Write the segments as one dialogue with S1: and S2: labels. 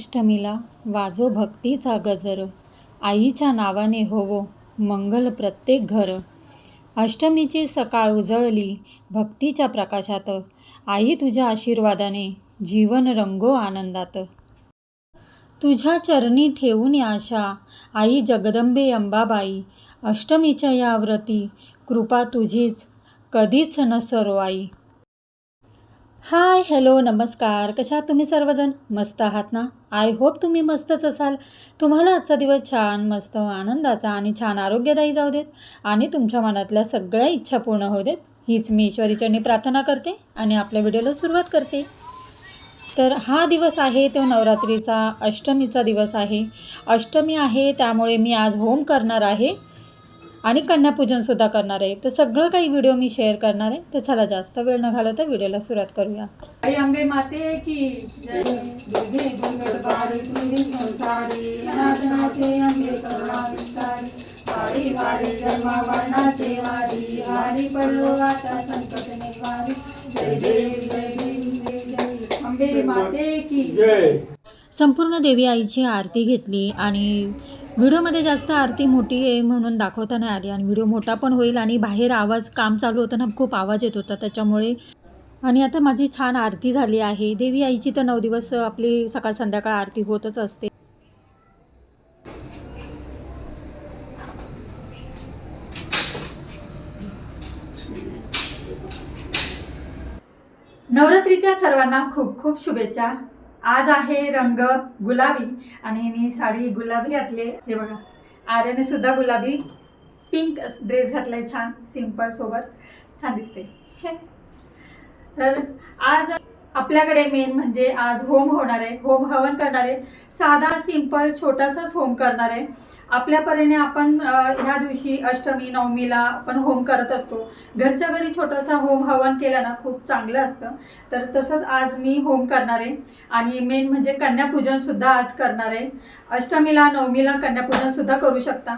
S1: अष्टमीला वाजो भक्तीचा गजर. आईच्या नावाने होवो मंगल प्रत्येक घर. अष्टमीची सकाळ उजळली भक्तीच्या प्रकाशात. आई तुझ्या आशीर्वादाने जीवन रंगो आनंदात. तुझ्या चरणी ठेवून आशा. आई जगदंबे अंबाबाई अष्टमीच्या या व्रती कृपा तुझीच. कधीच न सरो आई हाय हॅलो नमस्कार. कशा आहात तुम्ही सर्वजण? मस्त आहात ना? आय होप तुम्ही मस्तच असाल. तुम्हाला आजचा दिवस छान मस्त आनंदाचा आणि छान आरोग्यदायी जाऊ देत आणि तुमच्या मनातल्या सगळ्या इच्छा पूर्ण होऊ देत. हीच मी ईश्वरीचरणी प्रार्थना करते आणि आपल्या व्हिडिओला सुरुवात करते. तर हा दिवस आहे तो नवरात्रीचा अष्टमीचा दिवस आहे. अष्टमी आहे त्यामुळे मी आज होम करणार आहे. आणि कन्यापूजनसुद्धा करणार आहे. तर सगळं काही व्हिडिओ मी शेअर करणार आहे. तर चला जास्त वेळ न घालवता व्हिडिओला सुरुवात करूया. आई अंबे माते की जय. दुर्गे मंगलवारी तुझी संसारी. नाचनाचे अंबे करुणा विस्तारी वारी वारी जन्मा वर्णाचे वारी. वारी पडलो आता संकट निवारी. जय देव जय देव जय जय अंबे माते की
S2: जय.
S1: संपूर्ण देवी आईची आरती घेतली आणि व्हिडिओमध्ये जास्त आरती मोठी आहे म्हणून दाखवता नाही आली आणि व्हिडिओ मोठा पण होईल आणि बाहेर आवाज काम चालू होतं ना खूप आवाज येत होता त्याच्यामुळे. आणि आता माझी छान आरती झाली आहे. देवी आईची तर नऊ दिवस आपली सकाळ संध्याकाळ आरती होतच असते. नवरात्रीच्या सर्वांना खूप खूप शुभेच्छा. आज आहे रंग गुलाबी आणि मी साडी गुलाबी घातली हे बघा आर्याने सुद्धा गुलाबी पिंक ड्रेस घातलाय छान सिंपल सोबत. छान दिसते तर आज आपल्याकडे मेन म्हणजे आज होम होणार आहे होम हवन करणार आहे. साधा सिंपल छोटासाच होम करणार आहे. आपल्या परीने आपण ह्या दिवशी अष्टमी नवमीला आपण होम करत असतो. घरच्या घरी छोटासा होम हवन केलं ना खूप चांगलं असतं. तर तसंच आज मी होम करणार आहे. आणि मेन म्हणजे कन्यापूजनसुद्धा आज करणार आहे. अष्टमीला नवमीला कन्यापूजनसुद्धा करू शकता.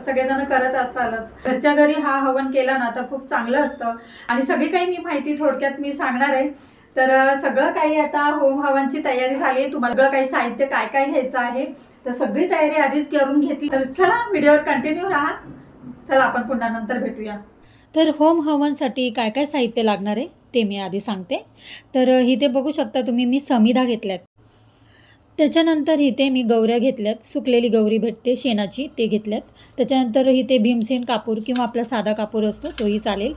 S1: सगळेजण करत असतालच घरच्या घरी हा हवन केला ना तर खूप चांगलं असतं. आणि सगळी काही मी माहिती थोडक्यात मी सांगणार आहे. तर सगळं काही आता होम हवनची तयारी झाली आहे. तुम्हाला सगळं काही साहित्य काय काय घ्यायचं आहे तर सगळी तयारी आधीच करून घेतली. तर चला व्हिडिओवर कंटिन्यू राहा. चला आपण पुन्हा नंतर भेटूया. तर होम हवनसाठी काय काय साहित्य लागणार आहे ते मी आधी सांगते. तर इथे बघू शकता तुम्ही मी समिधा घेतल्यात. त्याच्यानंतर इथे मी गौऱ्या घेतल्यात. सुकलेली गौरी भेटते शेणाची ते घेतल्यात. त्याच्यानंतर इथे भीमसेन कापूर किंवा आपला साधा कापूर असतो तोही चालेल.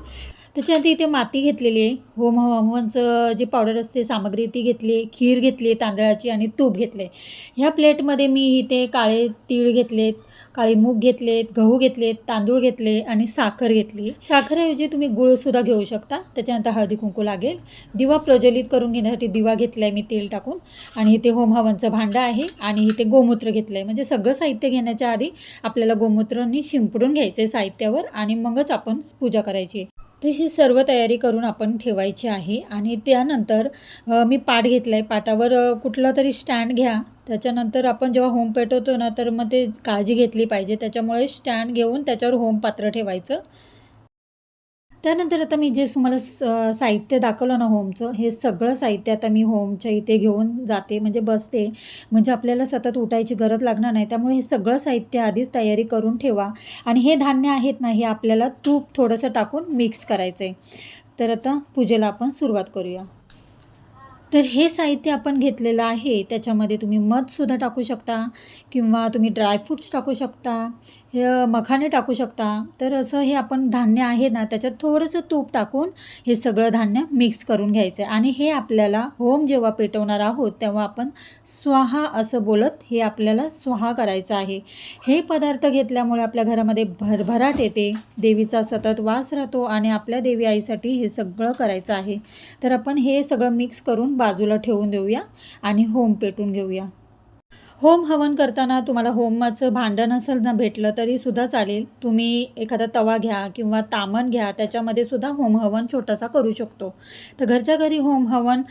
S1: त्याच्यानंतर इथे माती घेतलेली आहे. होम हवनचं जे पावडर असते सामग्री ती घेतली खीर घेतली आहे तांदळाची आणि तूप घेतले ह्या प्लेटमध्ये मी इथे काळे तीळ घेतलेत काळे मूग घेतलेत गहू घेतलेत तांदूळ घेतले आणि साखर घेतली साखरेऐवजी तुम्ही गुळसुद्धा घेऊ शकता. त्याच्यानंतर हळदी कुंकू लागेल. दिवा प्रज्वलित करून घेण्यासाठी दिवा घेतला आहे मी तेल टाकून. आणि इथे होम हवनचं भांडं आहे आणि इथे गोमूत्र घेतलं आहे म्हणजे सगळं साहित्य घेण्याच्या आधी आपल्याला गोमूत्रांनी शिंपडून घ्यायचं आहे साहित्यावर आणि मगच आपण पूजा करायची आहे. तर ही सर्व तयारी करून आपण ठेवायची आहे. आणि त्यानंतर मी पाट घेतला आहे पाटावर कुठला तरी स्टँड घ्या. त्याच्यानंतर आपण जेव्हा होम पेटवतो ना तर मग ते काळजी घेतली पाहिजे. त्याच्यामुळे स्टँड घेऊन त्याच्यावर होम पात्र ठेवायचं. त्यानंतर आता मी जे तुम्हाला स- साहित्य दाखवलं ना होमचं हे सगळं साहित्य आता मी होमच्या इथे घेऊन जाते म्हणजे बसते. म्हणजे आपल्याला सतत उठायची गरज लागणार नाही त्यामुळे हे सगळं साहित्य आधीच तयारी करून ठेवा. आणि हे धान्य आहेत ना हे आपल्याला तूप थोडंसं टाकून मिक्स करायचं आहे तर आता पूजेला आपण सुरुवात करूया. तर हे साहित्य आपण घेतलेलं आहे त्याच्यामध्ये तुम्ही मधसुद्धा टाकू शकता किंवा तुम्ही ड्रायफ्रूट्स टाकू शकता हे मखाने टाकू शकता. तर असं हे आपण धान्य आहे ना त्याच्यात थोडंसं तूप टाकून हे सगळं धान्य मिक्स करून घ्यायचं आहे. आणि हे आपल्याला होम जेव्हा पेटवणार आहोत तेव्हा आपण स्वाहा असं बोलत हे आपल्याला स्वाहा करायचं आहे. हे पदार्थ घेतल्यामुळे आपल्या घरामध्ये भरभराट येते. देवीचा सतत वास राहतो आणि आपल्या देवी आईसाठी हे सगळं करायचं आहे. तर आपण हे सगळं मिक्स करून बाजूला ठेवून देऊया आणि होम पेटून घेऊया. होम हवन करताना तुम्हाला होमाचं भांडं नसेल ना भेटलं तरी सुद्धा चालेल. तुम्ही एखादा तवा घ्या किंवा तामण घ्या त्याच्यामध्ये सुद्धा होम हवन छोटासा करू शकतो. तर घरच्या घरी होम हवन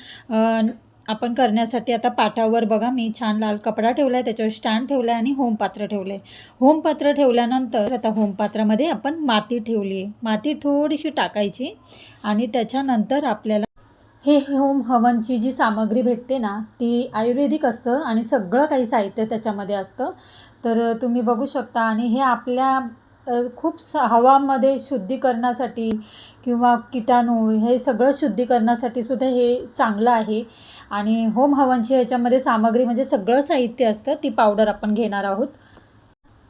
S1: आपण करण्यासाठी आता पाटावर बघा मी छान लाल कपडा ठेवला आहे त्याच्यावर स्टँड ठेवला आहे आणि होमपात्र ठेवलं आहे होमपात्र ठेवल्यानंतर आता होमपात्रामध्ये आपण माती ठेवली आहे माती थोडीशी टाकायची आणि त्याच्यानंतर आपल्याला हे होम हवनची जी सामग्री भेटते ना ती आयुर्वेदिक असतं आणि सगळं काही साहित्य त्याच्यामध्ये असतं. तर तुम्ही बघू शकता आणि हे आपल्या खूप स हवामध्ये शुद्धीकरणासाठी किंवा किटाणू हे सगळं शुद्धीकरणासाठी सुद्धा हे चांगलं आहे. आणि होम हवनची ह्याच्यामध्ये सामग्री म्हणजे सगळं साहित्य असतं ती पावडर आपण घेणार आहोत.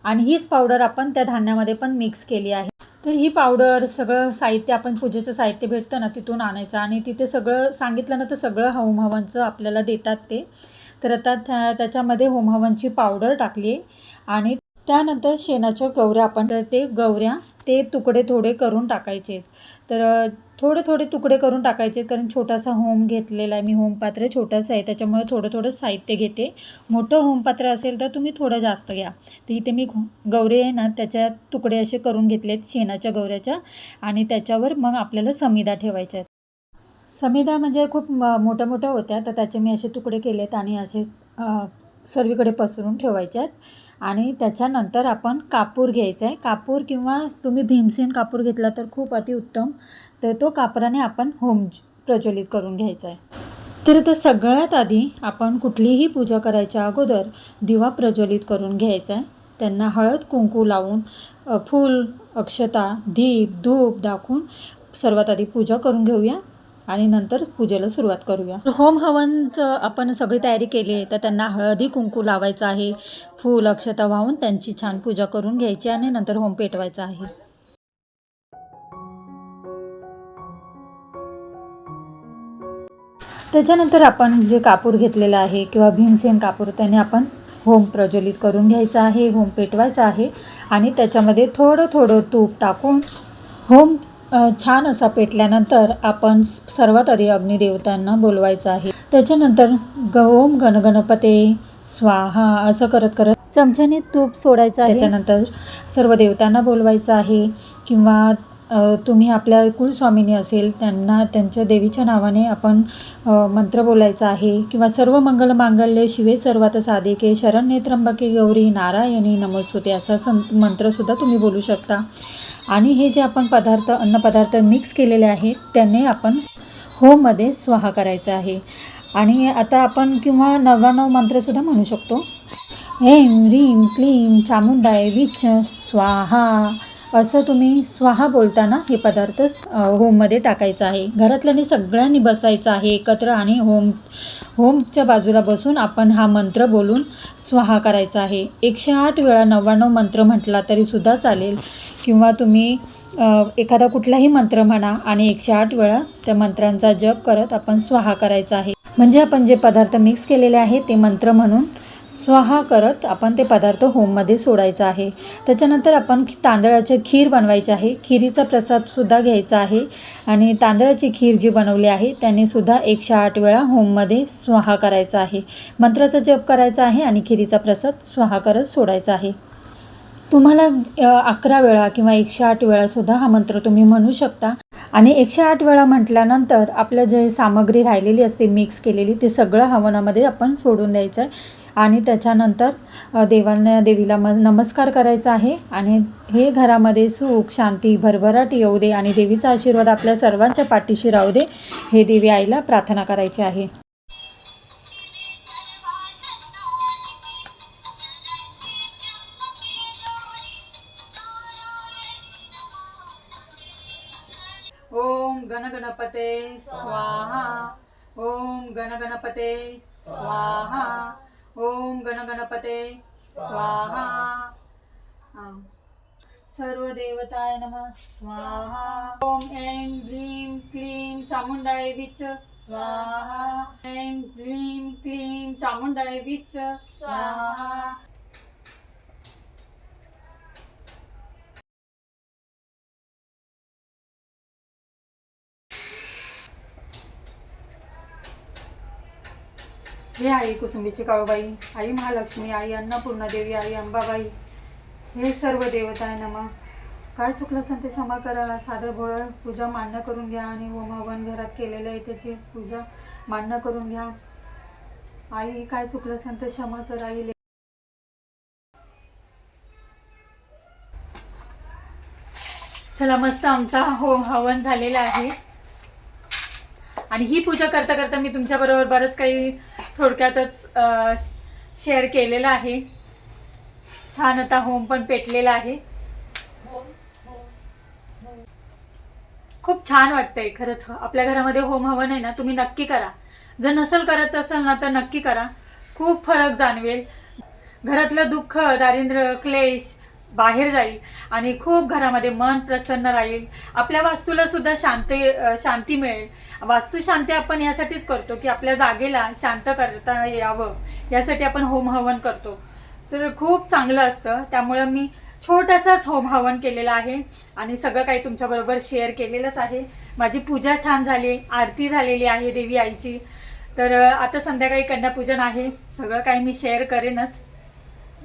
S1: आणि हीच पावडर आपण त्या धान्यामध्ये पण मिक्स केली आहे. तर ही पावडर सगळं साहित्य आपण पूजेचं साहित्य भेटतं ना तिथून आणायचं आणि तिथे सगळं सांगितलं ना तर सगळं होमहवनचं आपल्याला देतात ते. तर आता त्या त्याच्यामध्ये होमहवनची पावडर टाकली आणि त्यानंतर शेणाच्या गवऱ्या आपण तर ते गवऱ्या ते तुकडे थोडे करून टाकायचे तर थोडे थोडे तुकडे करून टाकायचे कारण छोटासा होम घेतलेला आहे. मी होमपात्र छोटंसं आहे त्याच्यामुळे थोडं थोडं साहित्य घेते. मोठं होमपात्र असेल तर तुम्ही थोडं जास्त घ्या. तर इथे मी घो- गौरे आहे ना त्याच्या तुकडे असे करून घेतलेत शेणाच्या गौऱ्याच्या आणि त्याच्यावर मग आपल्याला समिदा ठेवायच्या आहेत. समिदा म्हणजे खूप म- मोठ्या मोठ्या होत्या तर त्याचे मी असे तुकडे केलेत आणि असे सर्वीकडे पसरून ठेवायचे आहेत. आणि त्याच्यानंतर आपण कापूर घ्यायचा आहे कापूर किंवा तुम्ही भीमसेन कापूर घेतला तर खूप अतिउत्तम तर तो कापराने आपण होम प्रज्वलित करून घ्यायचा आहे तर तर सगळ्यात आधी आपण कुठलीही पूजा करायच्या अगोदर दिवा प्रज्वलित करून घ्यायचा आहे त्यांना हळद कुंकू लावून फूल अक्षता दीप धूप दाखवून सर्वात आधी पूजा करून घेऊया. आणि नंतर पूजेला सुरुवात करूया. होम हवनचं आपण सगळी तयारी केली आहे तर त्यांना हळदी कुंकू लावायचं आहे फूल अक्षता वाहून त्यांची छान पूजा करून घ्यायची आणि नंतर होम पेटवायचा आहे. त्याच्यानंतर आपण जे कापूर घेतलेलं आहे किंवा भीमसेन कापूर त्याने आपण होम प्रज्वलित करून घ्यायचं आहे होम पेटवायचं आहे आणि त्याच्यामध्ये थोडं थोडं तूप टाकून होम छान असा पेटल्यानंतर आपण सर्वात आधी अग्निदेवतांना बोलवायचं आहे. त्याच्यानंतर ग ओम गणगणपते स्वाहा असं करत करत चमच्याने तूप सोडायचं आहे. त्याच्यानंतर सर्व देवतांना बोलवायचं आहे. किंवा तुम्ही आपल्या कुलस्वामिनी असेल त्यांना त्यांच्या देवीच्या नावाने आपण मंत्र बोलायचा आहे. किंवा सर्व मंगल मांगल्ये शिवे सर्वात साधिके शरण्ये त्र्यंबके गौरी नारायणी नमस्ते असा सं मंत्रसुद्धा तुम्ही बोलू शकता. आणि हे जे आपण पदार्थ अन्नपदार्थ मिक्स केलेले आहेत त्याने आपण होममध्ये स्वाहा करायचा आहे. आणि आता आपण किंवा नव्याण्णव मंत्रसुद्धा म्हणू शकतो. ऐं ह्रीम क्लीम चामुंडाय विच स्वाहा. असं तुम्ही स्वाहा बोलताना हे पदार्थ होममध्ये टाकायचं आहे. घरातल्यानी सगळ्यांनी बसायचं आहे एकत्र आणि होम होमच्या बाजूला बसून आपण हा मंत्र बोलून स्वाहा करायचा आहे. एकशे आठ वेळा नव्याण्णव मंत्र म्हटला तरीसुद्धा चालेल. किंवा तुम्ही एखादा कुठलाही मंत्र म्हणा आणि एकशे आठ वेळा त्या मंत्रांचा जप करत आपण स्वाहा करायचा आहे. म्हणजे आपण जे पदार्थ मिक्स केलेले आहे ते मंत्र म्हणून स्वाहा करत आपण ते पदार्थ होममध्ये सोडायचं आहे. त्याच्यानंतर आपण तांदळाचे खीर बनवायची आहे. खिरीचा प्रसादसुद्धा घ्यायचा आहे आणि तांदळाची खीर जी बनवली आहे त्याने सुद्धा एकशे आठ वेळा होममध्ये स्वाहा करायचा आहे. मंत्राचा जप करायचा आहे आणि खिरीचा प्रसाद स्वाहा करत सोडायचा आहे. तुम्हाला अकरा वेळा किंवा एकशे आठ वेळासुद्धा हा मंत्र तुम्ही म्हणू शकता. आणि एकशे आठ वेळा म्हटल्यानंतर आपलं जे सामग्री राहिलेली असते मिक्स केलेली ते सगळं हवनामध्ये आपण सोडून द्यायचं आहे आणि त्याच्यानंतर देवांना देवीला म नमस्कार करायचा आहे. आणि हे घरामध्ये सुख शांती भरभराट येऊ दे आणि देवीचा आशीर्वाद आपल्या सर्वांच्या पाठीशी राहू दे हे देवी आईला प्रार्थना करायची आहे. ओम गणगणपते स्वाहा. ओम गणगणपते स्वाहा. ओम गणगणपते स्वाहा हा. सर्व देवताय नम स्वाहा ओम ऐं ह्रीं क्लीं चामुंडाय विच स्वाहा ऐं ह्रीं क्लीं चामुंडाय विच स्वाहा हे आई कुसुंबीची काळूबाई आई महालक्ष्मी आई अन्नपूर्णा देवी आई अंबाबाई हे सर्व देवता आहे नमा काय चुकलं असेल ते क्षमा करा साधं भोळ पूजा मान्य करून घ्या आणि होम हवन घरात केलेलं आहे त्याची पूजा मान्य करून घ्या. आई काय चुकलं असेल तर क्षमा करा आई चला मस्त आमचा होम हवन झालेला आहे. आणि ही पूजा करता करता मी तुमच्याबरोबर बरंच काही थोडक्यातच शेअर केलेलं आहे. छान आता होम पण पेटलेला आहे. खूप छान वाटतंय खरंच. आपल्या घरामध्ये होम हवन आहे ना तुम्ही नक्की करा. जर नसेल करत असाल ना तर नक्की करा. खूप फरक जाणवेल. घरातलं दुःख दारिद्र्य क्लेश बाहेर जाईल आणि खूप घरामध्ये मन प्रसन्न राहील. आपल्या वास्तूला सुद्धा शांती शांती मिळेल. वास्तुशांती आपण यासाठीच करतो की आपल्या जागेला शांत करता यावं. यासाठी आपण होम हवन करतो. तर खूप चांगलं असतं. त्यामुळं मी छोटासाच होम हवन केलेला आहे आणि सगळं काही तुमच्याबरोबर शेअर केलेलंच आहे. माझी पूजा छान झाली आरती झालेली आहे देवी आईची. तर आता संध्याकाळी कन्यापूजन आहे. सगळं काही मी शेअर करेनच.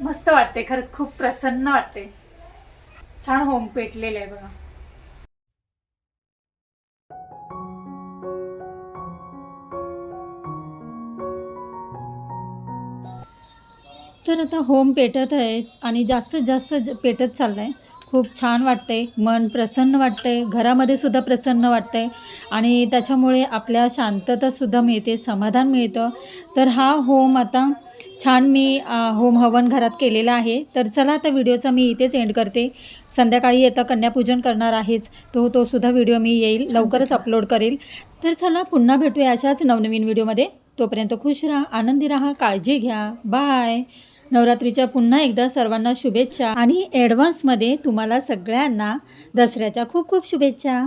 S1: मस्त वाटते खरंच खूप प्रसन्न वाटते. छान होम पेटलेलं आहे बघा. तर आता होम पेटत आहे आणि जास्तीत जास्त ज- पेटत चाललं आहे खूप छान वाटतंय. मन प्रसन्न वाटतंय. घरामध्ये सुद्धा प्रसन्न वाटतंय. आणि त्याच्यामुळे आपल्या शांततासुद्धा मिळते समाधान मिळतं. तर हा होम आता छान मी होम हवन घरात केलेला आहे. तर चला आता व्हिडिओचा मी इथेच एंड करते. संध्याकाळी आता कन्यापूजन करणार आहेच. तो तो सुद्धा व्हिडिओ मी येईल लवकरच अपलोड करेल. तर चला पुन्हा भेटूया अशाच नवनवीन व्हिडिओमध्ये. तोपर्यंत खुश राहा आनंदी राहा काळजी घ्या. बाय नवरात्रीच्या पुन्हा एकदा सर्वांना शुभेच्छा आणि ॲडव्हान्समध्ये तुम्हाला सगळ्यांना दसऱ्याच्या खूप खूप शुभेच्छा.